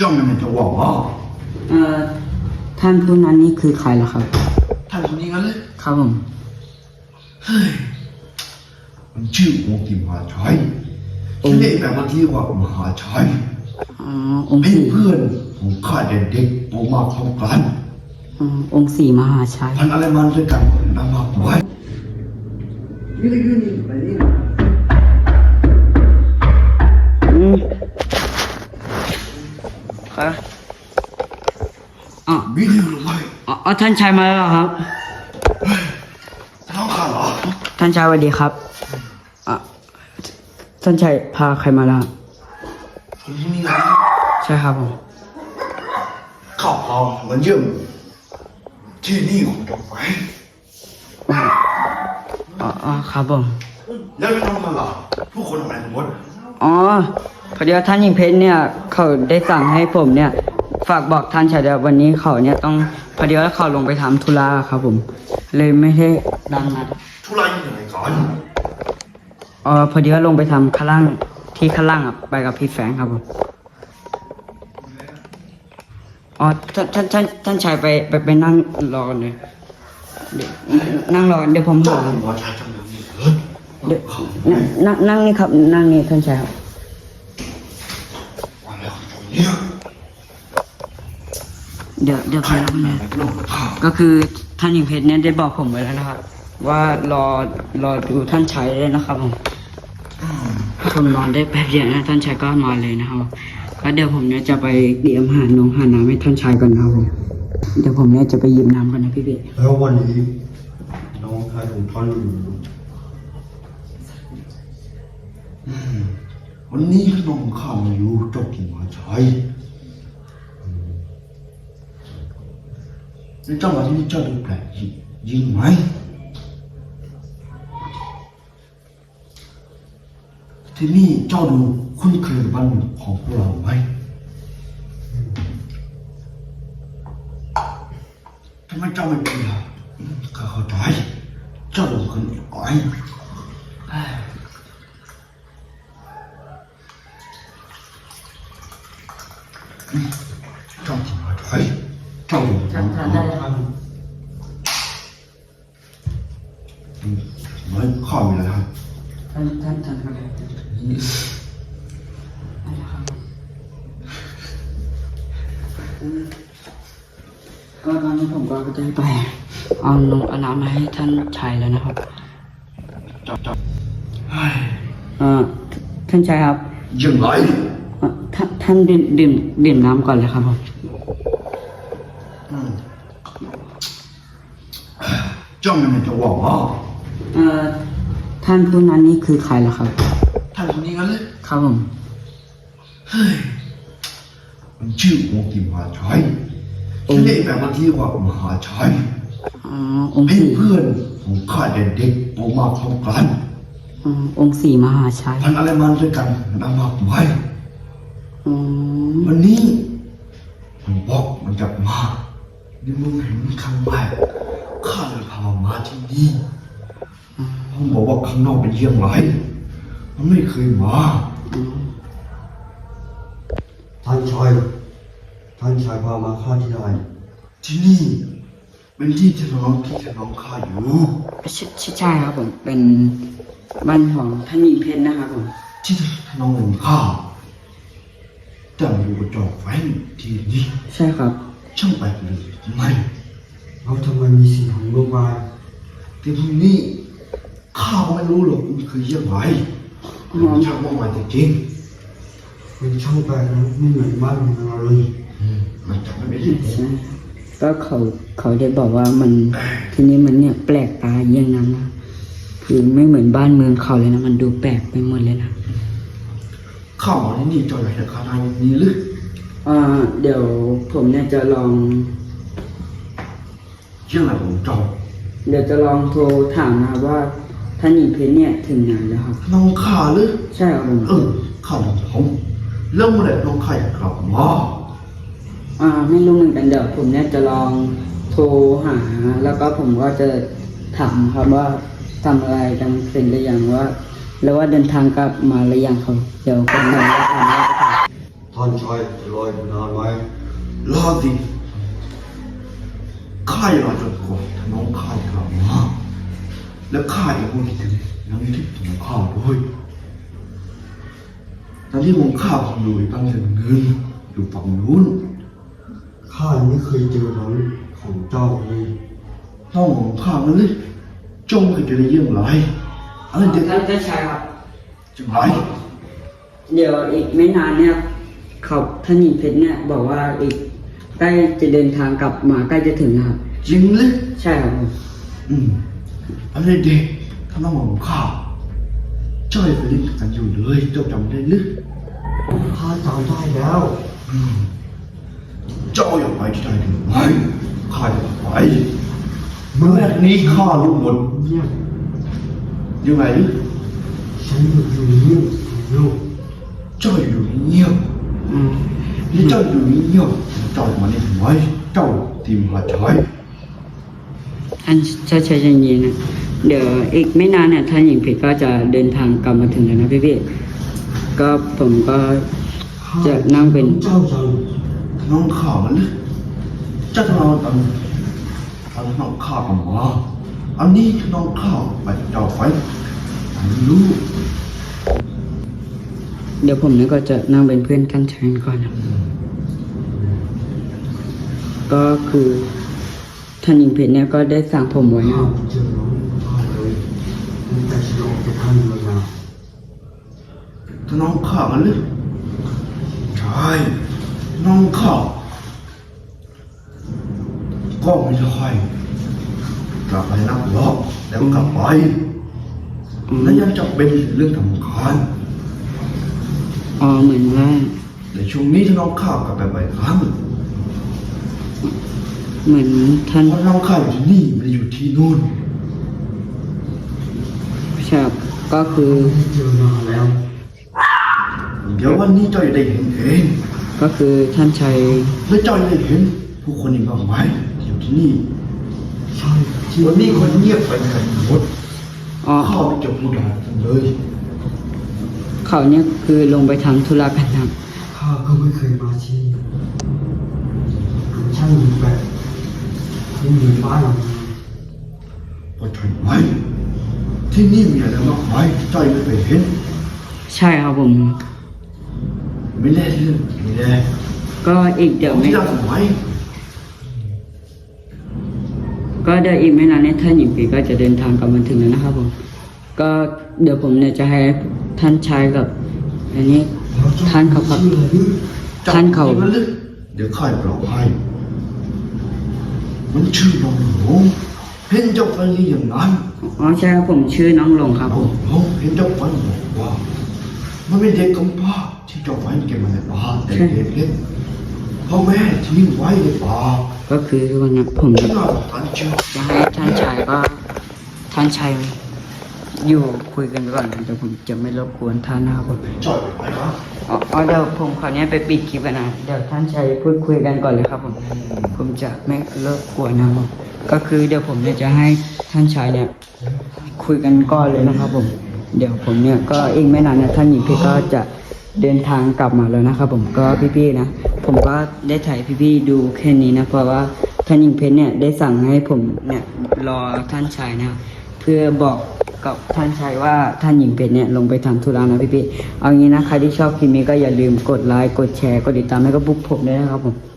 จ้องมันจะว่าว่าเอ่อท่านผู้นั้นนี่คือใครล่ะครับ ท่านคนนี้งั้นเลยครับผมมันชื่อองค์กิมหาชัยชื่อเรียกแบบว่าที่ว่ามหาชัยอ๋อ องค์เป็นสี่เพื่อนของข้าเด็กๆโตมาพร้อมกันอ๋อองค์สี่มหาชัย พันอะไรมันด้วยกันนำมากมายนี่ก็ยืน ครับอ๋อมีหรือไม่อ๋ออ๋อท่านชายมาแล้วเหรอครับน้องข้าเหรอท่านชายสวัสดีครับอะท่านชายพาใครมาแล้วคนนี้นี่นะใช่ครับผมข้าพามาเยี่ยมที่นี่ของเจ้าแฟงอ๋ออ๋อครับผมแล้วน้องข้าล่ะผู้คนทำอะไรกันหมดอ๋อ พอดีว่าท่านหญิงเพชรเนี่ยเขาได้สั่งให้ผมเนี่ย ฝากบอกท่านชายเดียววันนี้เขาเนี่ยต้องพอดีว่าเขาลงไปทำธุระครับผม เลยไม่ได้ดังนัดทุรายยังไงก่อนเออพอดีว่าลงไปทำข้างล่างที่ข้างล่างอะไปกับพี่แฟรงค์ครับผมอ๋อท่านท่านท่านท่านชายไปไปไปนั่งรอกันเลยเดี๋ยวนั่งรอกันเดี๋ยวผมเจ้าหาเป็นหมอชายจำเรื่องนี้เถิดเดี๋ยวนั่งนั่งนี่ครับ นั่งนี่ท่านชายครับวันแล้ว เดี๋ยวเดี๋ยวพาทำไปอะไรนะกับน้องข้าก็คือท่านหญิงเพชรเนี่ยได้บอกผมไว้แล้วนะครับ ว่ารอรอดูท่านชายเลยนะครับผมผมนอนได้แป๊บเดียวนะท่านชายก็มาเลยนะครับก็เดี๋ยวผมเนี่ยจะไปเตรียมหาน้องหาน้ำให้ท่านชายก่อนนะครับผมเดี๋ยวผมเนี่ยจะไปหยิบน้ำก่อนนะพี่เบสแล้ววันนี้น้องชายของท่านอยู่ วันนี้น้องข้ามาอยู่เจ้ากิมหาชัยแล้วเจ้ามาที่นี่เจ้าดูแปลกยิ่งไหมที่นี่เจ้าดูคุ้นเคยบ้านของพวกเราไหมทำไมเจ้าไม่เป็นล่ะอืมข้าเข้าใจเจ้าดูคนอ่อย เจ้ากิมหาชัย เจ้าดูน้องข้าไม่ข้ามีอะไรให้ท่านท่านท่านอะไรก็ตอนนี้ผมก็ได้ไปเอานมเอาน้ำมาให้ท่านชายแล้วนะครับจบจบเอ่อท่านชายครับยังไงเอ่อท่านท่านดื่มดื่มดื่มน้ำก่อนเลยครับผม อืม เจ้ามันจะว่าว่าเอ่อท่านผู้นั้นนี่คือใครล่ะครับท่านคนนี้งั้นเลยครับผมมันชื่อองค์กิมหาชัยชื่อเรียกแบบว่าที่ว่ามหาชัยอ๋อ องค์เป็นสี่เพื่อนของข้าเด็กๆโตมาพร้อมกันอ๋อองค์สี่มหาชัยพันอะไรมันด้วยกันนำมากมายอ๋อวันนี้มันบอกมันจะมาในเมืองแห่งนี้ครั้งแรก ข้าเลยพามาที่นี่ผมบอกว่าข้างนอกเป็นเยี่ยงไรมันไม่เคยมาท่านชายท่านชายพามาฆ่าที่ใดที่นี่ เป็นที่ที่น้องที่ที่น้องข้าอยู่ใช่ใช่ใช่ครับผมเป็นบ้านของท่านหญิงเพชรนะครับผมที่น้องของข้าแต่มาอยู่กับจอมแฟนที่นี่ใช่ครับ ช่างแปลกเลยทำไม แล้วทำไมมีสิ่งของโลกมายแต่พรุ่งนี้ข้าก็ไม่รู้หรอกมันคือเยี่ยงไรมันช่างมากมายจริงเป็นช่างแปลกนะไม่เหมือนบ้านเมืองเราเลยๆอืมมันจะไม่ได้ผลก็เขาเขาได้บอกว่ามันทีนี้มันเนี่ยแปลกตาอย่างนั้นนะคือไม่เหมือนบ้านเมืองเขาเลยนะ มันดูแปลกไปหมดเลยนะข้ามาที่นี่เจ้าอยากจะข้าทางนี้หรืออ่าเดี๋ยวผมเนี่ยจะลอง เชื่ออะไรของเจ้าเดี๋ยวจะลองโทรถามนะครับว่าท่านหญิงเพชรเนี่ยถึงไหนแล้วครับน้องข้าหรือใช่ครับผมเออข้าลองผมแล้วเมื่อไหร่น้องข้าอยากกลับมาอ่าไม่รู้เหมือนกันเดี๋ยวผมเนี่ยจะลองโทรหา แล้วก็ผมก็จะถามครับว่าทำอะไรกันเสร็จหรือยังว่า แล้วว่าเดินทางกลับมาหรือยังครับเดี๋ยวผมจะว่าอ่านว่าจะถามท่านานชายรอยนานไหมรอสิ ข้าอยารอจนกว่าถ้าน้องข้าจะกลับมาและข้ายังคงคิดถึงน้ำทิพย์ของข้าด้วยตอนที่วงข้าคงอยู่อีกตั้งหนึ่เงินอยู่ฝั่งนู้นข้าไม่เคยเจอหนังของเจ้าเลยน้องของข้ามันเลยจงเคยเจอได้เยี่ยงไรอะไรเด็กท่านท่านชายครับจังไรเดี๋ยวอีกไม่นานเนี่ยเขาท่านหญิงเพชรเนี่ยบอกว่าอีก ใกล้จะเดินทางกลับมาใกล้จะถึงนะครับ จริงเลยใช่ครับผมอืมอะไรเด็กถ้าน้องของข้าเจ้ายังไปเล่นกันอยู่เลยเจ้าจำได้หรือข้าจำได้แล้วอืมเจ้าอยากไปที่ใดถึงไหมข้าอยากไปเมื่อนี้ข้ารู้หมดเงียบยังไงฉันอยู่อยู่นี่ลูกเจ้าอยู่เงียบอืมนี่เจ้าอยู่เงียบ เจ้ามานี่ทำไมเจ้าทีมหาชายท่านชาชายใจเย็นนะเดี๋ยวอีกไม่นานเนี่ยท่านหญิงเพชรก็จะเดินทางกลับมาถึงแล้วนะพี่พี่ก็ผมก็จะนั่งเป็นเจ้าจังถ้าน้องข้ามันเลยเจ้าถ้าน้องตันน้องข้ากันมาอันนี้น้องข้าไปเจ้าไฟไม่รู้เดี๋ยวผมเนี่ยก็จะนั่งเป็นเพื่อนท่านชายก่อนนะ ก็คือท่านหญิงเพชรเนี่ยก็ได้สั่งผมไว้นะข้าไม่เจอน้องข้าเลยตั้งแต่ฉันออกจากท่านมานะถ้าน้องข้ามันเลยใช่น้องข้าก็ไม่ใช่กลับไปนักรบแล้วกลับไปอืมและยังจะเป็นเรื่องสำคัญอ๋อเหมือนว่า ในช่วงนี้ถ้าน้องข้ากลับไปบ่อยครั้ง เหมือนท่านเพราะน้องข้าอยู่ที่นี่ไม่ได้อยู่ที่นู่นชาบก็คือไม่เจอนานแล้ว เดี๋ยววันนี้เจ้าจะได้เห็นเองก็คือท่านชัยและเจ้าจะได้เห็นผู้คนอีกมากมายที่อยู่ที่นี่ใช่ที่วันนี้คนเงียบไปกันหมดอ๋อข้าไม่จะพูดอะไรกันเลย เขาเนี่ยคือลงไปทำธุระกันครับข้าก็ไม่เคยมาที่นี่ช่างมีแบบ ไม่มีบ้านหลังนี้พอใช่ไหมที่นี่มีอะไรมากมายที่เจ้ายังไม่เคยเห็น ใช่ครับผม ไม่แน่เรื่องไม่แน่ก็อีกเดี๋ยวไม่ที่เราสมัยก็เดี๋ยวอีกไม่นานเนี่ยท่านหญิงปีก็จะเดินทางกลับมาถึงแล้วนะครับผม ก็เดี๋ยวผมเนี่ยจะให้ท่านชายกับ อันนี้แล้วเจ้ท่านเขาพักชื่ออะไรนี่ท่านเขาจำมันเลยเดี๋ยวข้าจะบอกให้ มันชื่อน้องหลงเห็นเจ้าไปเรียอย่างนั้นอ๋อใช่ครับผมชื่อน้องหลงครับผน้องมหลงเห็นเจ้าไปบอกว่า มันเป็นเด็กกำพร้าที่เจ้าไปเก็บมาในป่าแต่เด็กเล็กพ่อแม่ทิ้งไว้ในป่าก็คือวันนี้ผมที่จะน่าทันเชื่อจะให้ท่านชายก็ท่านชาย อยู่คุยกันก่อนเดี๋ยวผมจะไม่รบกวนท่านนะครับผมจอดไปนะอ๋ออ๋อเดี๋ยวผมขอเนี้ยไปปิดคลิปกันนะเดี๋ยวท่านชายพูดคุยกันก่อนเลยครับผมผมจะไม่เลิกวนนะครับผมก็คือเดี๋ยวผมเนี่ยจะให้ท่านชายเนี่ยคุยกันก่อนเลยนะครับผม เดี๋ยวผมเนี่ยก็อีกไม่นานเนี่ยท่านหญิงพี่ก็จะเดินทางกลับมาแล้วนะครับผมก็พี่ๆนะ ผมก็ได้ถ่ายพี่ๆดูแค่นี้นะเพราะว่าท่านหญิงเพชรเนี่ยได้สั่งให้ผมเนี่ยรอท่านชายนะ เพื่อบอกกับท่านชายว่าท่านหญิงเพชรเนี่ยลงไปทำธุระนะพี่ๆเอางี้นะใครที่ชอบคลิปนี้ก็อย่าลืมกดไลค์กดแชร์กดติดตามให้กับพวกผมด้วยนะครับผม